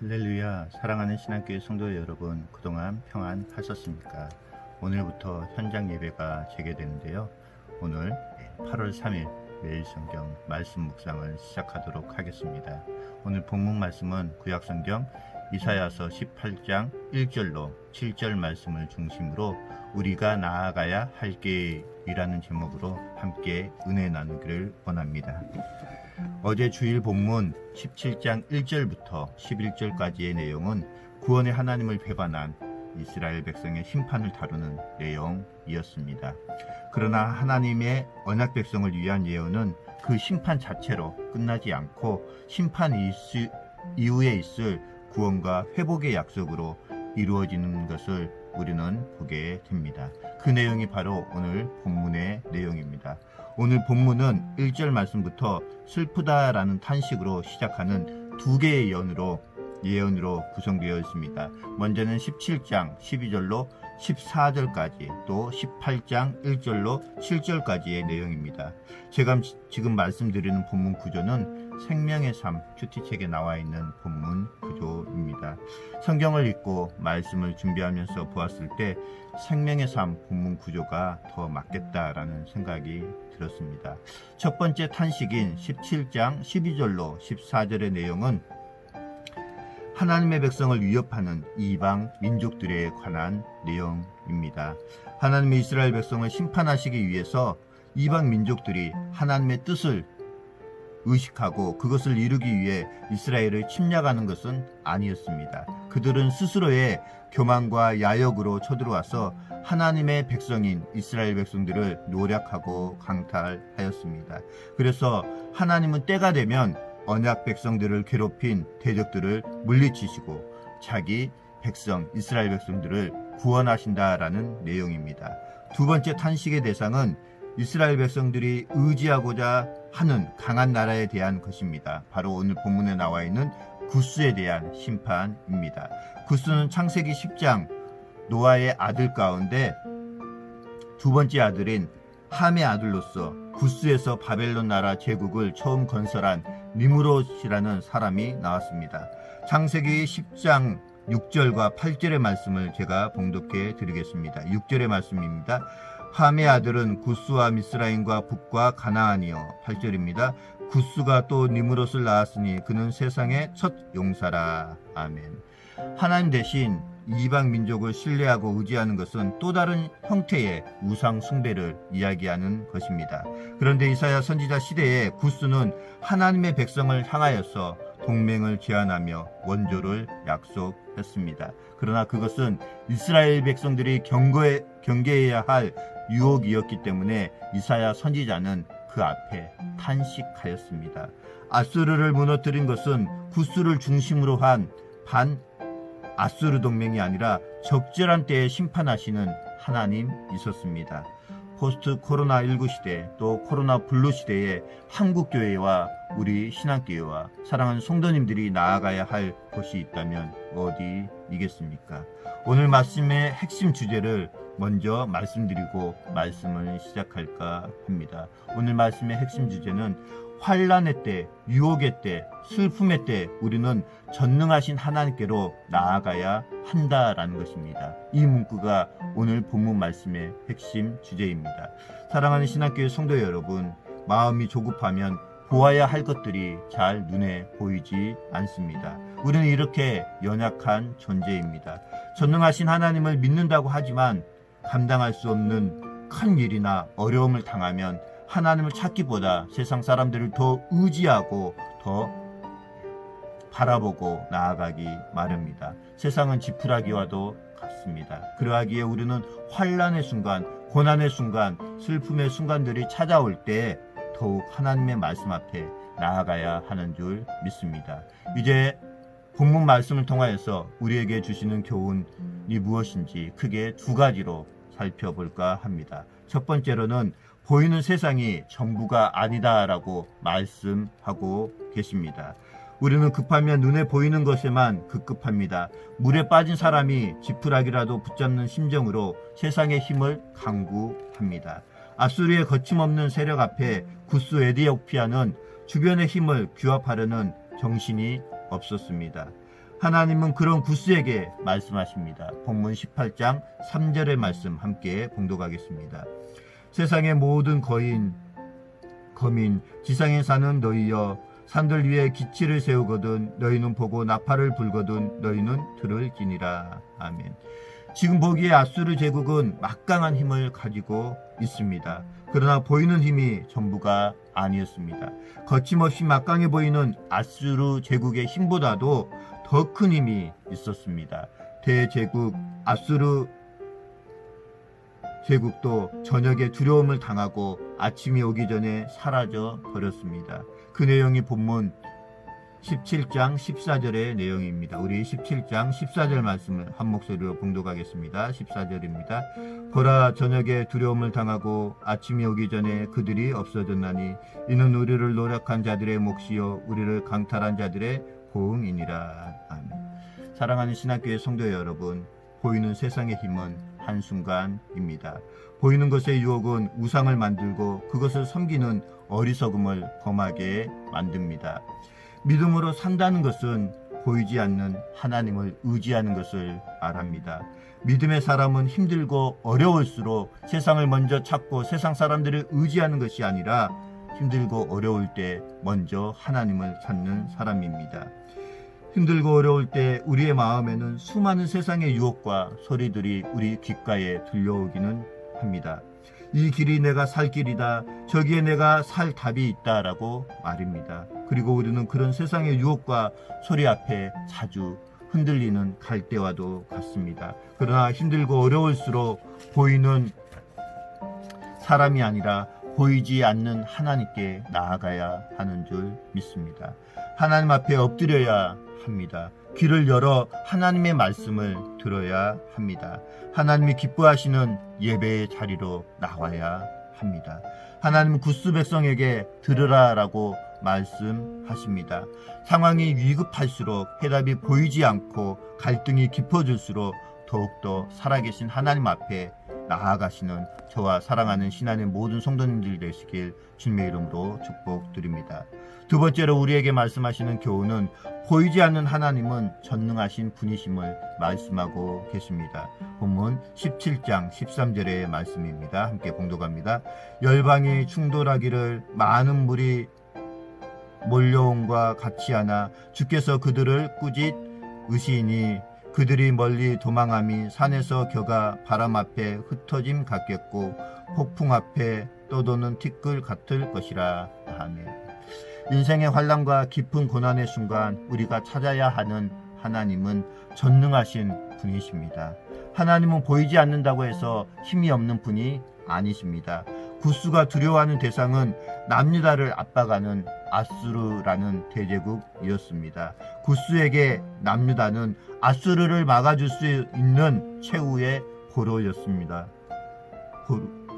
할렐루야 사랑하는 신앙교회 성도 여러분 그동안 평안하셨습니까? 오늘부터 현장 예배가 재개되는데요. 오늘 8월 3일 매일 성경 말씀 묵상을 시작하도록 하겠습니다. 오늘 본문 말씀은 구약성경 이사야서 18장 1절로 7절 말씀을 중심으로 우리가 나아가야 할 길이라는 제목으로 함께 은혜 나누기를 원합니다. 어제 주일 본문 17장 1절부터 11절까지의 내용은 구원의 하나님을 배반한 이스라엘 백성의 심판을 다루는 내용이었습니다. 그러나 하나님의 언약 백성을 위한 예언은 그 심판 자체로 끝나지 않고 심판 이후에 있을 구원과 회복의 약속으로 이루어지는 것을 우리는 보게 됩니다. 그 내용이 바로 오늘 본문의 내용입니다. 오늘 본문은 1절 말씀부터 슬프다라는 탄식으로 시작하는 두 개의 예언으로 예언으로 구성되어 있습니다. 먼저는 17장 12절로 14절까지 또 18장 1절로 7절까지의 내용입니다. 제가 지금 말씀드리는 본문 구조는 생명의 삶 큐티책에 나와 있는 본문 구조입니다. 성경을 읽고 말씀을 준비하면서 보았을 때 생명의 삶 본문 구조가 더 맞겠다라는 생각이 들었습니다. 첫 번째 탄식인 17장 12절로 14절의 내용은 하나님의 백성을 위협하는 이방 민족들에 관한 내용입니다. 하나님의 이스라엘 백성을 심판하시기 위해서 이방 민족들이 하나님의 뜻을 의식하고 그것을 이루기 위해 이스라엘을 침략하는 것은 아니었습니다. 그들은 스스로의 교만과 야욕으로 쳐들어와서 하나님의 백성인 이스라엘 백성들을 노력하고 강탈하였습니다. 그래서 하나님은 때가 되면 언약 백성들을 괴롭힌 대적들을 물리치시고 자기 백성 이스라엘 백성들을 구원하신다라는 내용입니다. 두 번째 탄식의 대상은 이스라엘 백성들이 의지하고자 하는 강한 나라에 대한 것입니다. 바로 오늘 본문에 나와 있는 구스에 대한 심판입니다. 구스는 창세기 10장 노아의 아들 가운데 두 번째 아들인 함의 아들로서 구스에서 바벨론 나라 제국을 처음 건설한 니무롯이라는 사람이 나왔습니다. 창세기 10장 6절과 8절의 말씀을 제가 봉독해 드리겠습니다. 6절의 말씀입니다. 함의 아들은 구스와 미스라임과 북과 가나안이요. 8절입니다. 구스가 또 니무롯을 낳았으니 그는 세상의 첫 용사라. 아멘. 하나님 대신 이방 민족을 신뢰하고 의지하는 것은 또 다른 형태의 우상 숭배를 이야기하는 것입니다. 그런데 이사야 선지자 시대에 구스는 하나님의 백성을 향하여서 동맹을 제안하며 원조를 약속했습니다. 그러나 그것은 이스라엘 백성들이 경고해, 경계해야 할 유혹이었기 때문에 이사야 선지자는 그 앞에 탄식하였습니다. 아수르를 무너뜨린 것은 구스를 중심으로 한 반 아수르 동맹이 아니라 적절한 때에 심판하시는 하나님 있었습니다. 포스트 코로나19 시대 또 코로나 블루 시대에 한국교회와 우리 신앙교회와 사랑하는 성도님들이 나아가야 할 곳이 있다면 어디이겠습니까? 오늘 말씀의 핵심 주제를 먼저 말씀드리고 말씀을 시작할까 합니다. 오늘 말씀의 핵심 주제는 환란의 때, 유혹의 때, 슬픔의 때 우리는 전능하신 하나님께로 나아가야 한다라는 것입니다. 이 문구가 오늘 본문 말씀의 핵심 주제입니다. 사랑하는 신학교의 성도 여러분, 마음이 조급하면 보아야 할 것들이 잘 눈에 보이지 않습니다. 우리는 이렇게 연약한 존재입니다. 전능하신 하나님을 믿는다고 하지만 감당할 수 없는 큰 일이나 어려움을 당하면 하나님을 찾기보다 세상 사람들을 더 의지하고 더 바라보고 나아가기 마련입니다. 세상은 지푸라기와도 같습니다. 그러하기에 우리는 환란의 순간, 고난의 순간, 슬픔의 순간들이 찾아올 때 더욱 하나님의 말씀 앞에 나아가야 하는 줄 믿습니다. 이제 본문 말씀을 통하여서 우리에게 주시는 교훈이 무엇인지 크게 두 가지로 살펴볼까 합니다. 첫 번째로는 보이는 세상이 전부가 아니다라고 말씀하고 계십니다. 우리는 급하면 눈에 보이는 것에만 급급합니다. 물에 빠진 사람이 지푸라기라도 붙잡는 심정으로 세상의 힘을 강구합니다. 아수르의 거침없는 세력 앞에 구스 에디오피아는 주변의 힘을 규합하려는 정신이 없었습니다. 하나님은 그런 구스에게 말씀하십니다. 본문 18장 3절의 말씀 함께 봉독하겠습니다. 세상의 모든 거인, 거민, 지상에 사는 너희여, 산들 위에 기치를 세우거든 너희는 보고 나팔을 불거든 너희는 들을지니라. 아멘. 지금 보기에 아수르 제국은 막강한 힘을 가지고 있습니다. 그러나 보이는 힘이 전부가 아니었습니다. 거침없이 막강해 보이는 아수르 제국의 힘보다도 더 큰 힘이 있었습니다. 대제국 아수르 제국도 저녁에 두려움을 당하고 아침이 오기 전에 사라져 버렸습니다. 그 내용이 본문 17장 14절의 내용입니다. 우리 17장 14절 말씀을 한 목소리로 봉독하겠습니다. 14절입니다. 보라 저녁에 두려움을 당하고 아침이 오기 전에 그들이 없어졌나니 이는 우리를 노력한 자들의 몫이요 우리를 강탈한 자들의 보응이니라. 아멘. 사랑하는 신학교의 성도 여러분, 보이는 세상의 힘은 한순간입니다. 보이는 것의 유혹은 우상을 만들고 그것을 섬기는 어리석음을 범하게 만듭니다. 믿음으로 산다는 것은 보이지 않는 하나님을 의지하는 것을 말합니다. 믿음의 사람은 힘들고 어려울수록 세상을 먼저 찾고 세상 사람들을 의지하는 것이 아니라 힘들고 어려울 때 먼저 하나님을 찾는 사람입니다. 힘들고 어려울 때 우리의 마음에는 수많은 세상의 유혹과 소리들이 우리 귓가에 들려오기는 합니다. 이 길이 내가 살 길이다. 저기에 내가 살 답이 있다라고 말입니다. 그리고 우리는 그런 세상의 유혹과 소리 앞에 자주 흔들리는 갈대와도 같습니다. 그러나 힘들고 어려울수록 보이는 사람이 아니라 보이지 않는 하나님께 나아가야 하는 줄 믿습니다. 하나님 앞에 엎드려야 합니다. 귀를 열어 하나님의 말씀을 들어야 합니다. 하나님이 기뻐하시는 예배의 자리로 나와야 합니다. 하나님 구스 백성에게 들으라라고 말씀하십니다. 상황이 위급할수록 해답이 보이지 않고 갈등이 깊어질수록 더욱더 살아계신 하나님 앞에 나아가시는 저와 사랑하는 신안의 모든 성도님들 되시길 주님의 이름으로 축복드립니다. 두 번째로 우리에게 말씀하시는 교훈은 보이지 않는 하나님은 전능하신 분이심을 말씀하고 계십니다. 본문 17장 13절의 말씀입니다. 함께 봉독합니다. 열방이 충돌하기를 많은 물이 몰려온과 같이 하나 주께서 그들을 꾸짖 으시니 그들이 멀리 도망함이 산에서 겨가 바람 앞에 흩어짐 같겠고 폭풍 앞에 떠도는 티끌 같을 것이라 아멘. 인생의 환란과 깊은 고난의 순간 우리가 찾아야 하는 하나님은 전능하신 분이십니다. 하나님은 보이지 않는다고 해서 힘이 없는 분이 아니십니다. 구스가 두려워하는 대상은 남유다를 압박하는 아수르라는 대제국이었습니다. 구스에게 남유다는 아수르를 막아줄 수 있는 최후의 보로였습니다.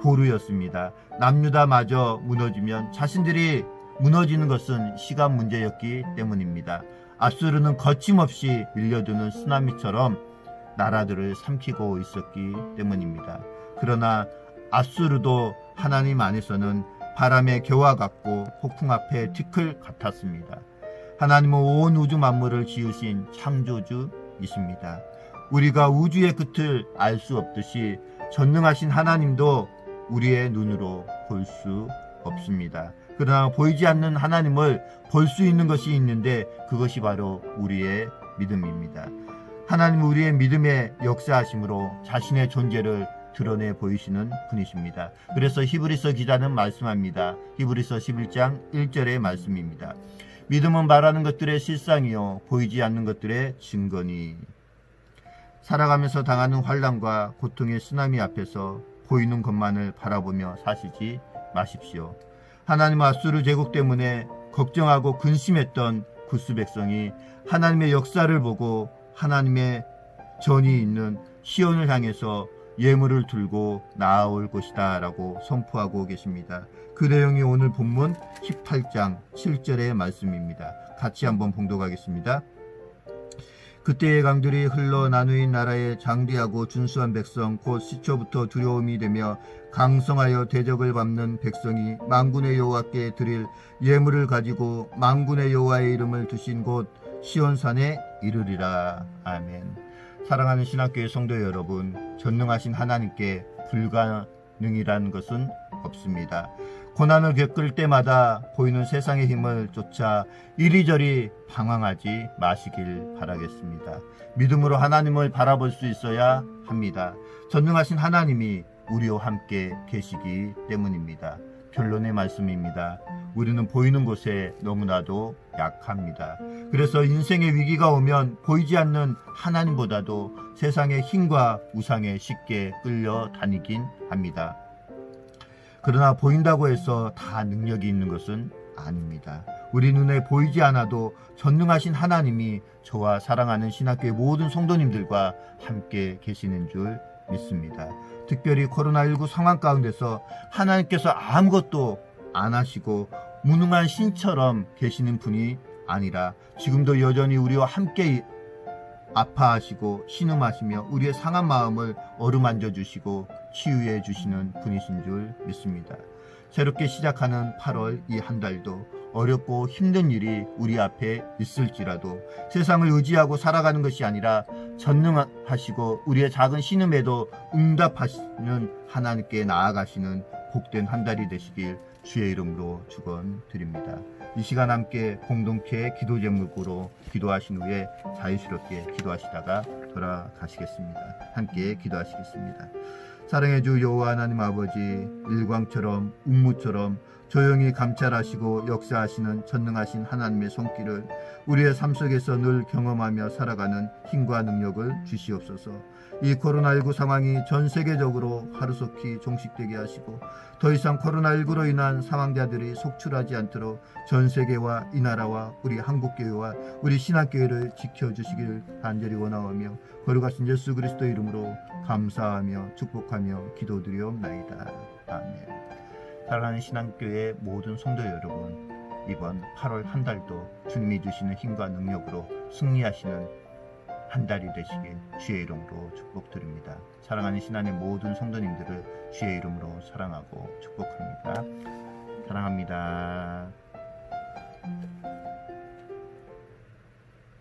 보루였습니다. 남유다마저 무너지면 자신들이 무너지는 것은 시간 문제였기 때문입니다. 아수르는 거침없이 밀려드는 쓰나미처럼 나라들을 삼키고 있었기 때문입니다. 그러나 아수르도 하나님 안에서는 바람의 겨와 같고 폭풍 앞에 티끌 같았습니다. 하나님은 온 우주 만물을 지으신 창조주이십니다. 우리가 우주의 끝을 알 수 없듯이 전능하신 하나님도 우리의 눈으로 볼 수 없습니다. 그러나 보이지 않는 하나님을 볼 수 있는 것이 있는데 그것이 바로 우리의 믿음입니다. 하나님은 우리의 믿음의 역사하심으로 자신의 존재를 드러내 보이시는 분이십니다. 그래서 히브리서 기자는 말씀합니다. 히브리서 11장 1절의 말씀입니다. 믿음은 말하는 것들의 실상이요 보이지 않는 것들의 증거니 살아가면서 당하는 환란과 고통의 쓰나미 앞에서 보이는 것만을 바라보며 사시지 마십시오. 하나님 아수르 제국 때문에 걱정하고 근심했던 구스 백성이 하나님의 역사를 보고 하나님의 전이 있는 시온을 향해서 예물을 들고 나아올 것이다 라고 선포하고 계십니다. 그 내용이 오늘 본문 18장 7절의 말씀입니다. 같이 한번 봉독하겠습니다. 그때의 강들이 흘러 나누인 나라에 장대하고 준수한 백성 곧 시초부터 두려움이 되며 강성하여 대적을 밟는 백성이 망군의 여호와께 드릴 예물을 가지고 망군의 여호와의 이름을 두신 곳 시온산에 이루리라. 아멘. 사랑하는 신학교의 성도 여러분, 전능하신 하나님께 불가능이라는 것은 없습니다. 고난을 겪을 때마다 보이는 세상의 힘을 쫓아 이리저리 방황하지 마시길 바라겠습니다. 믿음으로 하나님을 바라볼 수 있어야 합니다. 전능하신 하나님이 우리와 함께 계시기 때문입니다. 결론의 말씀입니다. 우리는 보이는 곳에 너무나도 약합니다. 그래서 인생의 위기가 오면 보이지 않는 하나님보다도 세상의 힘과 우상에 쉽게 끌려 다니긴 합니다. 그러나 보인다고 해서 다 능력이 있는 것은 아닙니다. 우리 눈에 보이지 않아도 전능하신 하나님이 저와 사랑하는 신학교의 모든 성도님들과 함께 계시는 줄 믿습니다. 특별히 코로나19 상황 가운데서 하나님께서 아무것도 안 하시고 무능한 신처럼 계시는 분이 아니라 지금도 여전히 우리와 함께 아파하시고 신음하시며 우리의 상한 마음을 어루만져 주시고 치유해 주시는 분이신 줄 믿습니다. 새롭게 시작하는 8월 이 한 달도 어렵고 힘든 일이 우리 앞에 있을지라도 세상을 의지하고 살아가는 것이 아니라 전능하시고 우리의 작은 신음에도 응답하시는 하나님께 나아가시는 복된 한 달이 되시길 주의 이름으로 축원드립니다. 이 시간 함께 공동체 기도 제목으로 기도하신 후에 자유스럽게 기도하시다가 돌아가시겠습니다. 함께 기도하시겠습니다. 사랑의 주 여호와 하나님 아버지 일광처럼 운무처럼 조용히 감찰하시고 역사하시는 전능하신 하나님의 손길을 우리의 삶 속에서 늘 경험하며 살아가는 힘과 능력을 주시옵소서. 이 코로나19 상황이 전 세계적으로 하루속히 종식되게 하시고 더 이상 코로나19로 인한 사망자들이 속출하지 않도록 전 세계와 이 나라와 우리 한국교회와 우리 신학교회를 지켜주시길 간절히 원하오며 거룩하신 예수 그리스도 이름으로 감사하며 축복하며 기도드리옵나이다. 아멘. 사랑하는 신앙교회 모든 성도 여러분, 이번 8월 한 달도 주님이 주시는 힘과 능력으로 승리하시는 한 달이 되시길 주의 이름으로 축복드립니다. 사랑하는 신안의 모든 성도님들을 주의 이름으로 사랑하고 축복합니다. 사랑합니다.